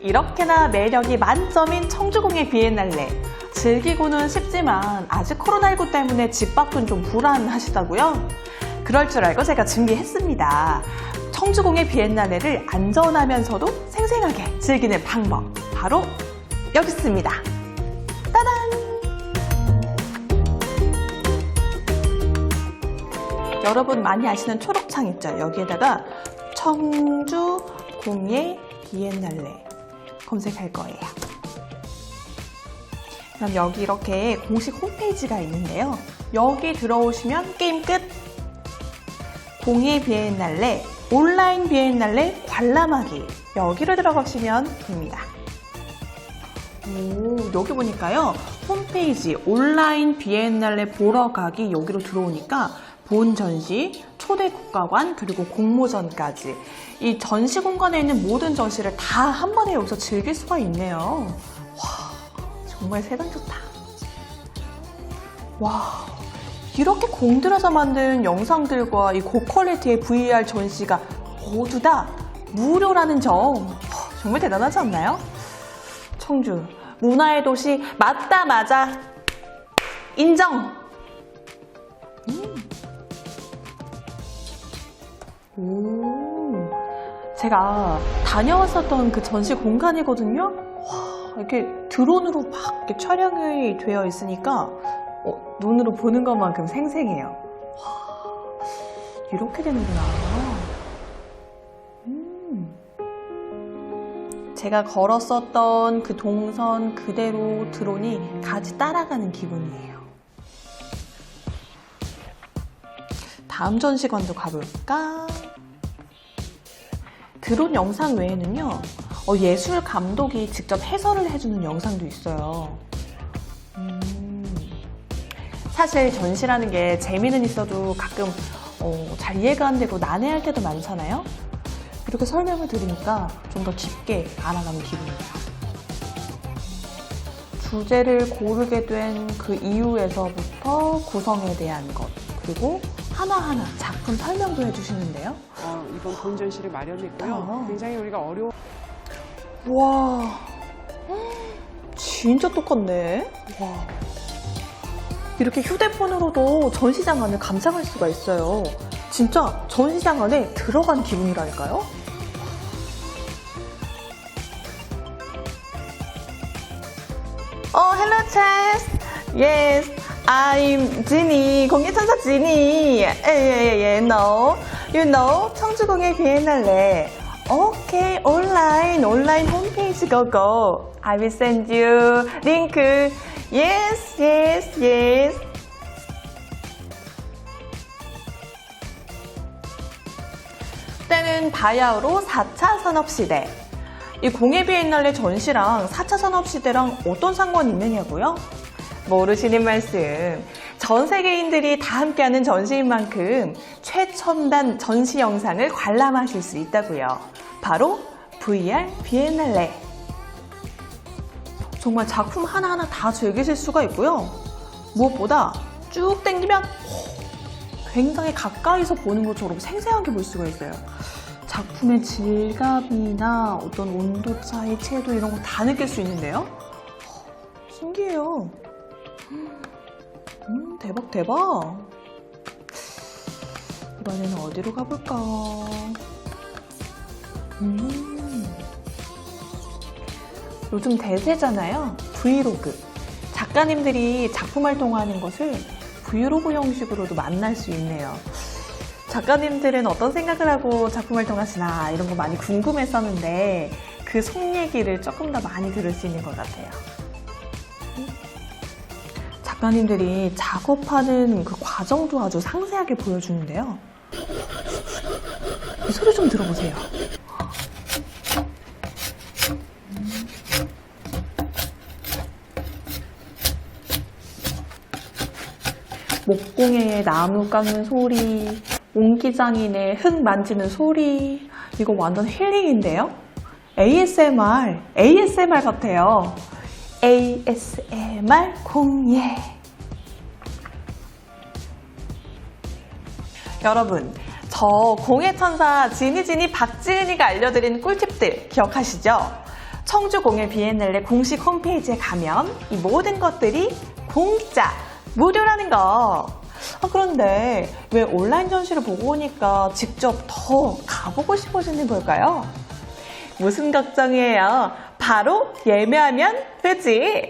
이렇게나 매력이 만점인 청주공예 비엔날레. 즐기고는 싶지만 아직 코로나19 때문에 집 밖은 좀 불안하시다고요? 그럴 줄 알고 제가 준비했습니다. 청주공예 비엔날레를 안전하면서도 생생하게 즐기는 방법. 바로 여기 있습니다. 따단! 여러분 많이 아시는 초록창 있죠? 여기에다가 청주 공예 비엔날레 검색할 거예요. 그럼 여기 이렇게 공식 홈페이지가 있는데요. 여기 들어오시면 게임 끝! 공예 비엔날레, 온라인 비엔날레 관람하기. 여기로 들어가시면 됩니다. 오, 여기 보니까요. 홈페이지 온라인 비엔날레 보러 가기 여기로 들어오니까 본 전시, 초대 국가관, 그리고 공모전까지 이 전시 공간에 있는 모든 전시를 다 한 번에 여기서 즐길 수가 있네요. 와, 정말 세상 좋다. 와, 이렇게 공들여서 만든 영상들과 이 고퀄리티의 VR 전시가 모두 다 무료라는 점 허, 정말 대단하지 않나요? 청주 문화의 도시 맞다 맞아 인정. 음. 오, 제가 다녀왔었던 그 전시 공간이거든요. 와, 이렇게 드론으로 막 이렇게 촬영이 되어 있으니까 어, 눈으로 보는 것만큼 생생해요. 와, 이렇게 되는구나. 음. 제가 걸었었던 그 동선 그대로 드론이 같이 따라가는 기분이에요. 다음 전시관도 가볼까? 드론 영상 외에는요, 어, 예술 감독이 직접 해설을 해주는 영상도 있어요. 음, 사실 전시라는 게 재미는 있어도 가끔 어, 잘 이해가 안 되고 난해할 때도 많잖아요. 이렇게 설명을 들으니까 좀 더 깊게 알아가는 기분이에요. 주제를 고르게 된 그 이유에서부터 구성에 대한 것, 그리고 하나하나 작품 설명도 해주시는데요. 어, 이번 본 전시를 마련했고요. 아. 굉장히 우리가 어려워. 와, 진짜 똑같네. 와. 이렇게 휴대폰으로도 전시장 안을 감상할 수가 있어요. 진짜 전시장 안에 들어간 기분이라니까요. 어, hello, Chess. Yes, I'm Jenny. 공예천사 Jenny. 예, 예, 예, no. You know, 청주공예 비엔날레. Okay, online, online 홈페이지 go go. I will send you link. Yes, yes, yes. 때는 바야흐로 4차 산업시대. 이 공예 비엔날레 전시랑 4차 산업시대랑 어떤 상관이 있느냐고요? 모르시는 말씀. 전 세계인들이 다 함께하는 전시인 만큼 최첨단 전시 영상을 관람하실 수 있다고요. 바로 VR 비엔날레. 정말 작품 하나하나 다 즐기실 수가 있고요. 무엇보다 쭉 당기면 굉장히 가까이서 보는 것처럼 생생하게 볼 수가 있어요. 작품의 질감이나 어떤 온도 차이, 채도 이런 거 다 느낄 수 있는데요. 신기해요. 음, 대박, 대박. 이번에는 어디로 가볼까? 음. 요즘 대세잖아요. 브이로그. 작가님들이 작품 활동하는 것을 브이로그 형식으로도 만날 수 있네요. 작가님들은 어떤 생각을 하고 작품 활동하시나 이런 거 많이 궁금했었는데 그 속 얘기를 조금 더 많이 들을 수 있는 것 같아요. 작가님들이 작업하는 그 과정도 아주 상세하게 보여주는데요. 이 소리 좀 들어보세요. 목공의 나무 깎는 소리, 옹기장인의 흙 만지는 소리, 이거 완전 힐링인데요? ASMR, ASMR 같아요. ASMR 공예. 여러분, 저 공예천사 지니지니 박지은이가 알려드린 꿀팁들 기억하시죠? 청주 공예 비엔날레 공식 홈페이지에 가면 이 모든 것들이 공짜, 무료라는 거. 아, 그런데 왜 온라인 전시를 보고 오니까 직접 더 가보고 싶어지는 걸까요? 무슨 걱정이에요? 바로 예매하면 되지.